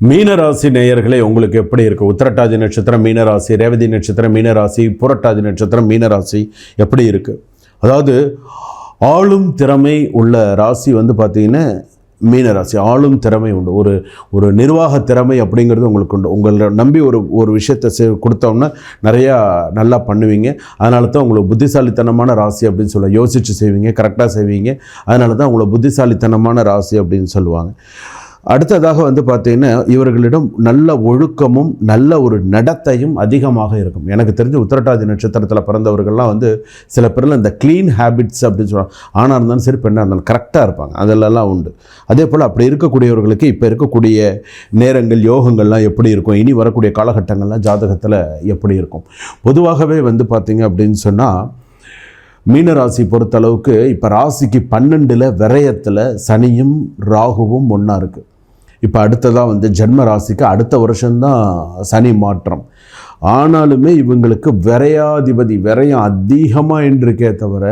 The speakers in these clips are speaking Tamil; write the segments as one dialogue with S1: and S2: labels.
S1: மீனராசி நேயர்களே உங்களுக்கு எப்படி இருக்குது உத்திரட்டாதி நட்சத்திரம் மீனராசி ரேவதி நட்சத்திரம் மீனராசி புரட்டாதி நட்சத்திரம் மீனராசி எப்படி இருக்குது அதாவது ஆளும் திறமை உள்ள ராசி வந்து பார்த்தீங்கன்னா மீனராசி. ஆளும் திறமை உண்டு. ஒரு ஒரு நிர்வாக திறமை அப்படிங்கிறது உங்களுக்கு உண்டு. உங்களை நம்பி ஒரு ஒரு விஷயத்தை செ கொடுத்தோம்னா நிறையா நல்லா பண்ணுவீங்க. அதனால தான் உங்களுக்கு புத்திசாலித்தனமான ராசி அப்படின்னு சொல்ல யோசித்து செய்வீங்க கரெக்டாக செய்வீங்க. அதனால தான் உங்களை புத்திசாலித்தனமான ராசி அப்படின்னு சொல்லுவாங்க. அடுத்ததாக வந்து பார்த்தீங்கன்னா இவர்களிடம் நல்ல ஒழுக்கமும் நல்ல ஒரு நடத்தையும் அதிகமாக இருக்கும். எனக்கு தெரிஞ்ச உத்திரட்டாதி நட்சத்திரத்தில் பிறந்தவர்கள்லாம் வந்து சில பேரில் இந்த க்ளீன் ஹேபிட்ஸ் அப்படின்னு சொல்லுவாங்க. ஆணாக இருந்தாலும் சரி பெண்ணாக இருந்தாலும் கரெக்டாக இருப்பாங்க. அதிலெல்லாம் உண்டு. அதே போல் அப்படி இருக்கக்கூடியவர்களுக்கு இப்போ இருக்கக்கூடிய நேரங்கள் யோகங்கள்லாம் எப்படி இருக்கும்? இனி வரக்கூடிய காலகட்டங்கள்லாம் ஜாதகத்தில் எப்படி இருக்கும்? பொதுவாகவே வந்து பார்த்திங்க அப்படின்னு சொன்னால் மீனராசி பொறுத்தளவுக்கு இப்போ ராசிக்கு பன்னெண்டில் விரயத்தில் சனியும் ராகுவும் ஒன்றா இருக்குது இப்போ அடுத்ததாக வந்து ஜென்ம ராசிக்கு அடுத்த வருஷம்தான் சனி மாற்றம். ஆனாலுமே இவங்களுக்கு விரையாதிபதி விரயம் அதிகமாக என்றிருக்கே தவிர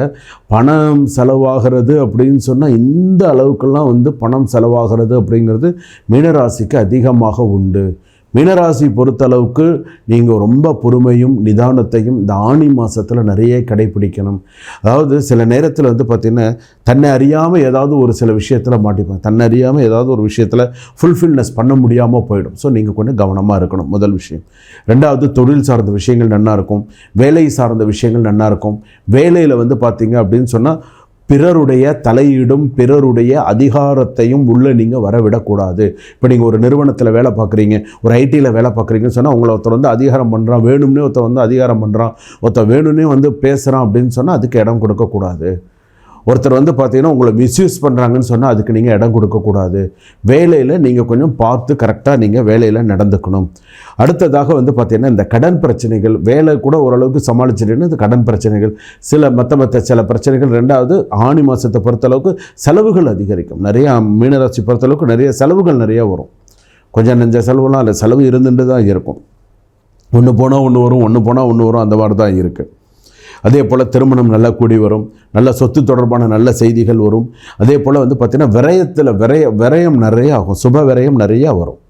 S1: பணம் செலவாகிறது அப்படின்னு சொன்னால் இந்த அளவுக்கெல்லாம் வந்து பணம் செலவாகிறது அப்படிங்கிறது மீனராசிக்கு அதிகமாக உண்டு. மீனராசி பொறுத்தளவுக்கு நீங்கள் ரொம்ப பொறுமையும் நிதானத்தையும் இந்த ஆணி மாதத்தில் நிறைய கடைபிடிக்கணும். அதாவது சில நேரத்தில் வந்து பார்த்திங்கன்னா தன்னை அறியாமல் ஏதாவது ஒரு சில விஷயத்தில் மாட்டிப்பாங்க. தன்னை அறியாமல் ஏதாவது ஒரு விஷயத்தில் ஃபுல்ஃபில்னஸ் பண்ண முடியாமல் போயிடும். ஸோ நீங்கள் கொஞ்சம் கவனமாக இருக்கணும். முதல் விஷயம். ரெண்டாவது தொழில் சார்ந்த விஷயங்கள் நன்னா இருக்கும். வேலை சார்ந்த விஷயங்கள் நன்னா இருக்கும். வேலையில் வந்து பார்த்திங்க அப்படின்னு சொன்னால் பிறருடைய தலையீடும் பிறருடைய அதிகாரத்தையும் உள்ளே நீங்கள் வரவிடக்கூடாது. இப்போ நீங்கள் ஒரு நிறுவனத்தில் வேலை பார்க்குறீங்க ஒரு ஐடியில் வேலை பார்க்குறீங்கன்னு சொன்னால் உங்களை ஒருத்தர் வந்து அதிகாரம் பண்ணுறான் வேணும்னே ஒருத்தர் வந்து அதிகாரம் பண்ணுறான் ஒருத்தர் வேணும்னே வந்து பேசுகிறான் அப்படின்னு சொன்னால் அதுக்கு இடம் கொடுக்கக்கூடாது. ஒருத்தர் வந்து பார்த்தீங்கன்னா உங்களை மிஸ்யூஸ் பண்ணுறாங்கன்னு சொன்னால் அதுக்கு நீங்கள் இடம் கொடுக்கக்கூடாது. வேலையில் நீங்கள் கொஞ்சம் பார்த்து கரெக்டாக நீங்கள் வேலையில் நடந்துக்கணும். அடுத்ததாக வந்து பார்த்திங்கன்னா இந்த கடன் பிரச்சனைகள் வேலை கூட ஓரளவுக்கு சமாளிச்சிட்டீங்கன்னா இந்த கடன் பிரச்சனைகள். சில மற்ற மற்ற சில பிரச்சனைகள் ரெண்டாவது ஆணி மாதத்தை பொறுத்தளவுக்கு செலவுகள் அதிகரிக்கும். நிறையா மீனராசி பொறுத்தளவுக்கு நிறைய செலவுகள் நிறையா வரும். கொஞ்சம் நெஞ்ச செலவுலாம் இல்லை செலவு இருந்துட்டு தான் இருக்கும். ஒன்று போனால் ஒன்று வரும் ஒன்று போனால் ஒன்று வரும் அந்த மாதிரி தான் இருக்குது அதே போல் திருமணம் நல்லா கூடி வரும் நல்ல சொத்து தொடர்பான நல்ல செய்திகள் வரும். அதே போல் வந்து பார்த்திங்கன்னா விரயத்தில் விரய விரயம் நிறைய ஆகும் சுப விரயம் நிறையா வரும்.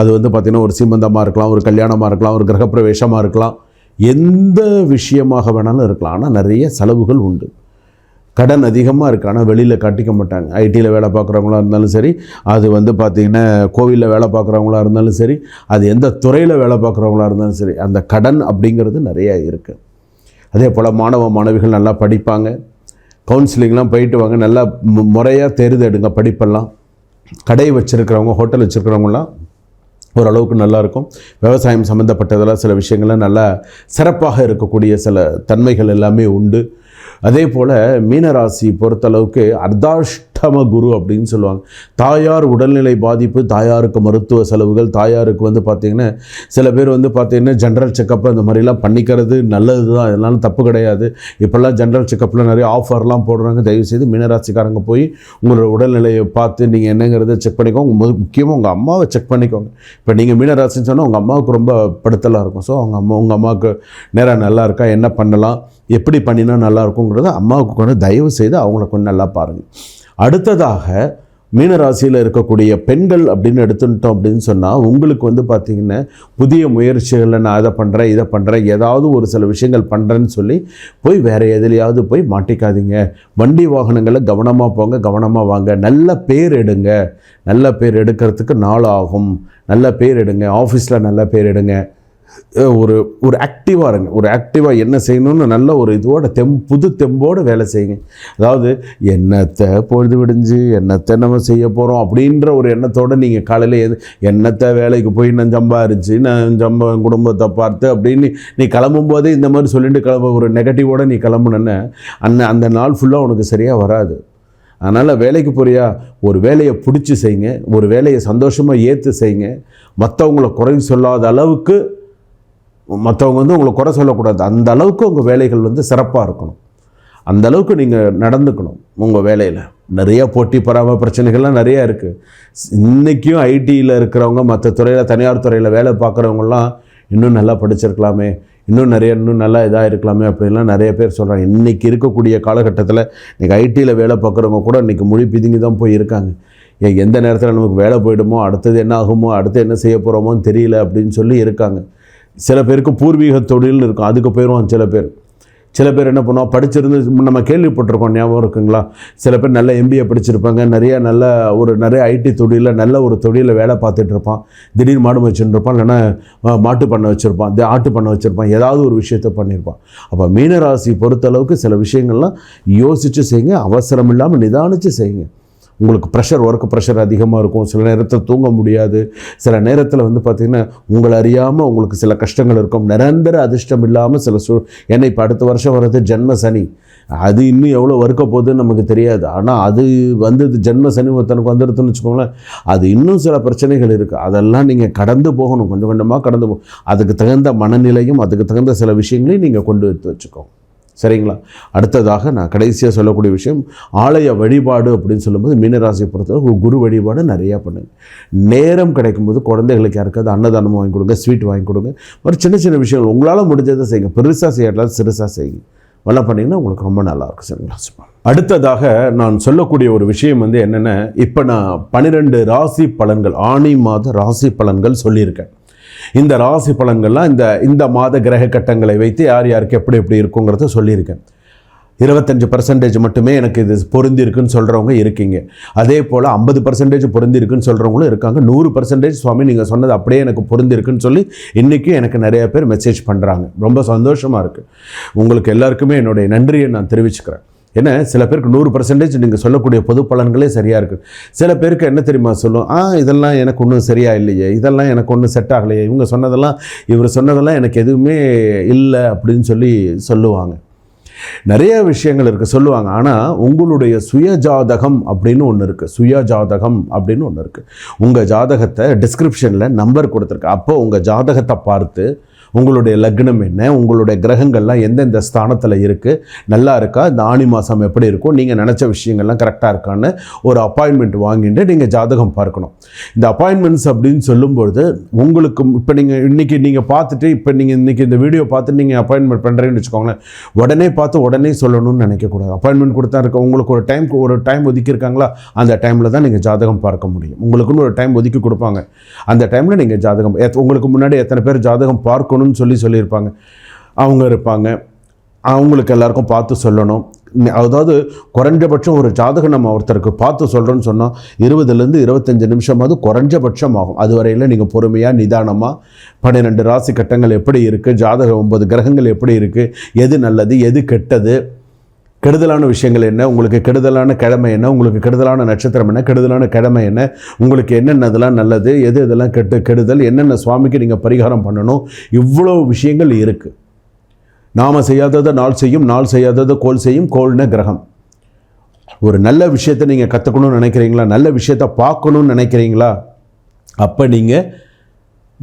S1: அது வந்து பார்த்திங்கன்னா ஒரு சீமந்தமாக இருக்கலாம் ஒரு கல்யாணமாக இருக்கலாம் ஒரு கிரகப்பிரவேசமாக இருக்கலாம். எந்த விஷயமாக வேணாலும் இருக்கலாம் ஆனால் நிறைய செலவுகள் உண்டு. கடன் அதிகமாக இருக்குது ஆனால் வெளியில் காட்டிக்க மாட்டாங்க. ஐடியில் வேலை பார்க்குறவங்களா இருந்தாலும் சரி அது வந்து பார்த்திங்கன்னா கோவிலில் வேலை பார்க்குறவங்களா இருந்தாலும் சரி அது எந்த துறையில் வேலை பார்க்குறவங்களா இருந்தாலும் சரி அந்த கடன் அப்படிங்கிறது நிறையா இருக்குது அதே போல் மாணவ மாணவிகள் நல்லா படிப்பாங்க. கவுன்சிலிங்லாம் போயிட்டு வாங்க. நல்லா முறையாக தேர்ந்தெடுங்க படிப்பெல்லாம். கடை வச்சுருக்கிறவங்க ஹோட்டல் வச்சுருக்கிறவங்களாம் ஓரளவுக்கு நல்லாயிருக்கும். விவசாயம் சம்மந்தப்பட்டதெல்லாம் சில விஷயங்கள்லாம் நல்லா சிறப்பாக இருக்கக்கூடிய சில தன்மைகள் எல்லாமே உண்டு. அதே போல் மீனராசி பொறுத்தளவுக்கு உத்தம குரு அப்படின்னு சொல்லுவாங்க. தாயார் உடல்நிலை பாதிப்பு தாயாருக்கு மருத்துவ செலவுகள் தாயாருக்கு வந்து பார்த்திங்கன்னா சில பேர் வந்து பார்த்திங்கன்னா ஜென்ரல் செக்கப் அந்த மாதிரிலாம் பண்ணிக்கிறது நல்லது தான் அதனால தப்பு கிடையாது. இப்போல்லாம் ஜென்ரல் செக்கப்பில் நிறைய ஆஃபர்லாம் போடுறாங்க. தயவுசெய்து மீனராசிக்காரங்க போய் உங்களோட உடல்நிலையை பார்த்து நீங்கள் என்னங்கிறத செக் பண்ணிக்கோங்க. முக்கியமாக உங்கள் அம்மாவை செக் பண்ணிக்கோங்க. இப்போ நீங்கள் மீனராசின்னு சொன்னால் உங்கள் அம்மாவுக்கு ரொம்ப படுத்தலாக இருக்கும். ஸோ அவங்க அம்மா உங்கள் அம்மாவுக்கு நேரம் நல்லா இருக்கா? என்ன பண்ணலாம்? எப்படி பண்ணினா நல்லா இருக்குங்கிறத அம்மாவுக்கு கொண்டு தயவு செய்து அவங்கள கொஞ்சம் நல்லா பாருங்கள் அடுத்ததாக மீனராசியில் இருக்கக்கூடிய பெண்கள் அப்படின்னு எடுத்துட்டோம் அப்படின்னு சொன்னால் உங்களுக்கு வந்து பார்த்திங்கன்னா புதிய முயற்சிகளில் நான் அதை பண்ணுறேன் இதை பண்ணுறேன் ஏதாவது ஒரு சில விஷயங்கள் பண்ணுறேன்னு சொல்லி போய் வேறு எதுலையாவது போய் மாட்டிக்காதீங்க. வண்டி வாகனங்களை கவனமாக போங்க கவனமாக வாங்க. நல்ல பேர் எடுங்க. நல்ல பேர் எடுக்கிறதுக்கு நாள் ஆகும் நல்ல பேர் எடுங்க. ஆஃபீஸில் நல்ல பேர் எடுங்க. ஒரு ஒரு ஆக்டிவாக இருங்க. ஒரு ஆக்டிவாக என்ன செய்யணும்னு நல்ல ஒரு இதுவோட தெம் புது தெம்போடு வேலை செய்யுங்க. அதாவது என்னத்தை பொழுது விடிஞ்சு என்னத்தை நம்ம செய்ய போகிறோம் அப்படின்ற ஒரு எண்ணத்தோடு நீங்கள் காலையில் எது என்னத்தை வேலைக்கு போய் நான் சம்பாரிச்சு நான் சம்ப குடும்பத்தை பார்த்து அப்படின்னு நீ கிளம்பும் போதே இந்த மாதிரி சொல்லிட்டு கிளம்ப ஒரு நெகட்டிவோடு நீ கிளம்புனேன்னு அந்த அந்த நாள் ஃபுல்லாக உனக்கு சரியாக வராது. அதனால் வேலைக்கு போறியா? ஒரு வேலையை பிடிச்சி செய்யுங்க. ஒரு வேலையை சந்தோஷமாக ஏற்று செய்யுங்க. மற்றவங்கள குறை சொல்லாத அளவுக்கு மற்றவங்க வந்து உங்களை குறை சொல்லக்கூடாது. அந்த அளவுக்கு உங்கள் வேலைகள் வந்து சிறப்பாக இருக்கணும். அந்த அளவுக்கு நீங்கள் நடந்துக்கணும் உங்கள் வேலையில். நிறையா போட்டி பராம பிரச்சனைகள்லாம் நிறையா இருக்குது இன்றைக்கும் ஐடியில் இருக்கிறவங்க மற்ற துறையில் தனியார் துறையில் வேலை பார்க்குறவங்கலாம் இன்னும் நல்லா படிச்சிருக்கலாமே இன்னும் நிறைய இன்னும் நல்லா இதாக இருக்கலாமே அப்படின்லாம் நிறைய பேர் சொல்கிறாங்க இன்றைக்கி இருக்கக்கூடிய காலகட்டத்தில் இன்றைக்கி ஐடியில் வேலை பார்க்குறவங்க கூட இன்றைக்கி மொழி பிதுங்கி தான் போய் இருக்காங்க. எந்த நேரத்தில் நமக்கு வேலை போயிடுமோ அடுத்தது என்ன ஆகுமோ அடுத்து என்ன செய்ய போகிறோமோன்னு தெரியல அப்படின்னு சொல்லி இருக்காங்க. சில பேருக்கு பூர்வீக தொழில் இருக்கும். அதுக்கு போயிடுவான் சில பேர். சில பேர் என்ன பண்ணுவோம் படிச்சிருந்து நம்ம கேள்விப்பட்டிருக்கோம். ஞாபகம் இருக்குங்களா? சில பேர் நல்ல எம்பிஏ படிச்சிருப்பாங்க. நிறைய நல்ல ஒரு நிறைய ஐடி தொழிலில் நல்ல ஒரு தொழிலில் வேலை பார்த்துட்டு இருப்பான். திடீர் மாடு வச்சுட்டு இருப்பான். இல்லைன்னா மாட்டு பண்ணை வச்சுருப்பான். ஆட்டு பண்ணை வச்சுருப்பான். ஏதாவது ஒரு விஷயத்தை பண்ணியிருப்பான். அப்போ மீனராசி பொறுத்தளவுக்கு சில விஷயங்கள்லாம் யோசித்து செய்யுங்க. அவசரம் இல்லாமல் நிதானித்து செய்யுங்க. உங்களுக்கு ப்ரெஷர் ஒர்க் ப்ரெஷர் அதிகமாக இருக்கும். சில நேரத்தில் தூங்க முடியாது. சில நேரத்தில் வந்து பார்த்திங்கன்னா உங்களை அறியாமல் உங்களுக்கு சில கஷ்டங்கள் இருக்கும். நிரந்தர அதிர்ஷ்டம் இல்லாமல் சில சூ ஏன்னா இப்போ அடுத்த வருஷம் வர்றது ஜென்ம சனி. அது இன்னும் எவ்வளோ வறுக்க போகுதுன்னு நமக்கு தெரியாது. ஆனால் அது வந்து ஜென்ம சனி ஒருத்தனுக்கு வந்துடுதுன்னு வச்சுக்கோங்களேன் அது இன்னும் சில பிரச்சனைகள் இருக்குது அதெல்லாம் நீங்கள் கடந்து போகணும். கொஞ்சம் கொஞ்சமாக கடந்து போகணும் அதுக்கு தகுந்த மனநிலையும் அதுக்கு தகுந்த சில விஷயங்களையும் நீங்கள் கொண்டு எடுத்து வச்சுக்கோங்க. சரிங்களா? அடுத்ததாக நான் கடைசியாக சொல்லக்கூடிய விஷயம் ஆலய வழிபாடு அப்படின்னு சொல்லும்போது மீனராசியை பொறுத்தவரை குரு வழிபாடு நிறையா பண்ணுங்க. நேரம் கிடைக்கும்போது குழந்தைகளுக்கு யாருக்காவது அன்னதானம் வாங்கி கொடுங்க ஸ்வீட் வாங்கி கொடுங்க. ஒரு சின்ன சின்ன விஷயங்கள் உங்களால் முடிஞ்சதை செய்யுங்க. பெருசாக செய்யலாம் சிறுசாக செய்யுங்க. இதெல்லாம் பண்ணிங்கன்னா உங்களுக்கு ரொம்ப நல்லாயிருக்கும் சரிங்களா? சும்மா அடுத்ததாக நான் சொல்லக்கூடிய ஒரு விஷயம் வந்து என்னென்ன இப்போ நான் பன்னிரெண்டு ராசி பலன்கள் ஆணி மாத ராசி பலன்கள் சொல்லியிருக்கேன். இந்த ராசி பலன்கள்லாம் இந்த இந்த மாத கிரக கட்டங்களை வைத்து யார் யாருக்கு எப்படி எப்படி இருக்குங்கிறத சொல்லியிருக்கேன். இருபத்தஞ்சு பர்சன்டேஜ் மட்டுமே எனக்கு இது பொருந்திருக்குன்னு சொல்கிறவங்க இருக்கீங்க. அதே போல் ஐம்பது பர்சன்டேஜ் பொருந்திருக்குன்னு சொல்கிறவங்களும் இருக்காங்க. நூறு பர்சன்டேஜ் சுவாமி நீங்கள் சொன்னது அப்படியே எனக்கு பொருந்திருக்குன்னு சொல்லி இன்றைக்கும் எனக்கு நிறைய பேர் மெசேஜ் பண்ணுறாங்க ரொம்ப சந்தோஷமாக இருக்குது உங்களுக்கு எல்லாருக்குமே என்னுடைய நன்றியை நான் தெரிவிச்சுக்கிறேன். ஏன்னா சில பேருக்கு நூறு பர்சன்டேஜ் நீங்கள் சொல்லக்கூடிய பொது பலன்களே சரியாக இருக்குது சில பேருக்கு என்ன தெரியுமா சொல்லும்? ஆ இதெல்லாம் எனக்கு ஒன்றும் சரியாக இல்லையே. இதெல்லாம் எனக்கு ஒன்றும் செட் ஆகலையே. இவங்க சொன்னதெல்லாம் இவர் சொன்னதெல்லாம் எனக்கு எதுவுமே இல்லை அப்படின்னு சொல்லி சொல்லுவாங்க. நிறைய விஷயங்கள் இருக்குது சொல்லுவாங்க. ஆனால் உங்களுடைய சுய ஜாதகம் அப்படின்னு ஒன்று இருக்குது சுய ஜாதகம் அப்படின்னு ஒன்று இருக்குது உங்கள் ஜாதகத்தை டிஸ்கிரிப்ஷனில் நம்பர் கொடுத்துருக்கு. அப்போ உங்கள் ஜாதகத்தை பார்த்து உங்களுடைய லக்னம் என்ன? உங்களுடைய கிரகங்கள்லாம் எந்தெந்த ஸ்தானத்தில் இருக்குது நல்லா இருக்கா? இந்த ஆணி மாதம் எப்படி இருக்கும்? நீங்கள் நினச்ச விஷயங்கள்லாம் கரெக்டாக இருக்கான்னு ஒரு அப்பாயின்மெண்ட் வாங்கிட்டு நீங்கள் ஜாதகம் பார்க்கணும். இந்த அப்பாயின்மெண்ட்ஸ் அப்படின்னு சொல்லும்பொழுது உங்களுக்கு இப்போ நீங்கள் இன்றைக்கி நீங்கள் பார்த்துட்டு இப்போ நீங்கள் இன்றைக்கி இந்த வீடியோ பார்த்துட்டு நீங்கள் அப்பாயின்மெண்ட் பண்ணுறீங்கன்னு வச்சுக்கோங்களேன். உடனே பார்த்து உடனே சொல்லணும்னு நினைக்கக்கூடாது. அப்பாயின்மெண்ட் கொடுத்தா இருக்க உங்களுக்கு ஒரு டைம் ஒரு டைம் ஒதுக்கியிருக்காங்களா? அந்த டைமில் தான் நீங்கள் ஜாதகம் பார்க்க முடியும். உங்களுக்குன்னு ஒரு டைம் ஒதுக்கி கொடுப்பாங்க. அந்த டைமில் நீங்கள் ஜாதகம் எத்- உங்களுக்கு முன்னாடி எத்தனை பேர் ஜாதகம் பார்க்கணும்? பார்க்கணும்னு சொல்லி சொல்லியிருப்பாங்க. அவங்க இருப்பாங்க. அவங்களுக்கு எல்லாருக்கும் பார்த்து சொல்லணும். அதாவது குறைஞ்சபட்சம் ஒரு ஜாதகம் நம்ம ஒருத்தருக்கு பார்த்து சொல்கிறோன்னு சொன்னால் இருபதுலேருந்து இருபத்தஞ்சு நிமிஷமாவது குறைஞ்சபட்சம் ஆகும். அது வரையில் நீங்கள் பொறுமையாக நிதானமாக பன்னிரெண்டு ராசி கட்டங்கள் எப்படி இருக்குது ஜாதகம் ஒன்பது கிரகங்கள் எப்படி இருக்குது எது நல்லது எது கெட்டது கெடுதலான விஷயங்கள் என்ன? உங்களுக்கு கெடுதலான கிழமை என்ன? உங்களுக்கு கெடுதலான நட்சத்திரம் என்ன? கெடுதலான கிழமை என்ன? உங்களுக்கு என்னென்னதெல்லாம் நல்லது? எது இதெல்லாம் கெட்டு கெடுதல்? என்னென்ன சுவாமிக்கு நீங்கள் பரிகாரம் பண்ணணும்? இவ்வளோ விஷயங்கள் இருக்குது நாம் செய்யாததை நாள் செய்யும் நாள் செய்யாததை கோல் செய்யும் கோல்ன கிரகம். ஒரு நல்ல விஷயத்தை நீங்கள் கற்றுக்கணும்னு நினைக்கிறீங்களா? நல்ல விஷயத்தை பார்க்கணும்னு நினைக்கிறீங்களா? அப்போ நீங்கள்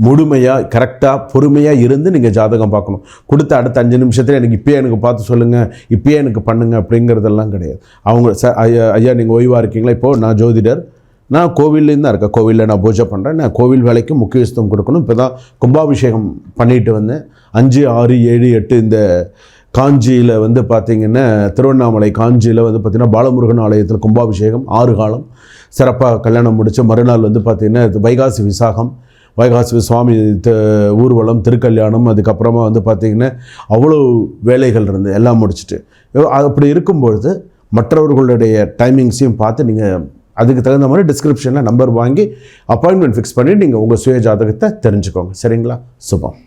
S1: முழுமையாக கரெக்டாக பொறுமையாக இருந்து நீங்கள் ஜாதகம் பார்க்கணும். கொடுத்த அடுத்த அஞ்சு நிமிஷத்தில் எனக்கு இப்போயே எனக்கு பார்த்து சொல்லுங்கள் இப்போயே எனக்கு பண்ணுங்கள் அப்படிங்கிறதெல்லாம் கிடையாது. அவங்க ச ஐயா ஐயா நீங்கள் ஓய்வாக இருக்கீங்களா? இப்போது நான் ஜோதிடர். நான் கோவில்லேருந்து தான் இருக்கேன். கோவிலில் நான் பூஜை பண்ணுறேன் நான் கோவில் வேலைக்கு முக்கியத்துவம் கொடுக்கணும். இப்போ தான் கும்பாபிஷேகம் பண்ணிட்டு வந்தேன். அஞ்சு ஆறு ஏழு எட்டு இந்த காஞ்சியில் வந்து பார்த்திங்கன்னா திருவண்ணாமலை காஞ்சியில் வந்து பார்த்திங்கன்னா பாலமுருகன் ஆலயத்தில் கும்பாபிஷேகம் ஆறு காலம். சிறப்பாக கல்யாணம் முடித்து மறுநாள் வந்து பார்த்திங்கன்னா வைகாசி விசாகம் வைகாசி சுவாமி த ஊர்வலம் திருக்கல்யாணம் அதுக்கப்புறமா வந்து பார்த்திங்கன்னா அவ்வளோ வேலைகள் இருந்து எல்லாம் முடிச்சுட்டு. அப்படி இருக்கும்பொழுது மற்றவர்களுடைய டைமிங்ஸையும் பார்த்து நீங்கள் அதுக்கு தகுந்த மாதிரி டிஸ்கிரிப்ஷனில் நம்பர் வாங்கி அப்பாயின்மெண்ட் ஃபிக்ஸ் பண்ணி நீங்கள் உங்கள் சுய ஜாதகத்தை தெரிஞ்சுக்கோங்க. சரிங்களா? சுபம்.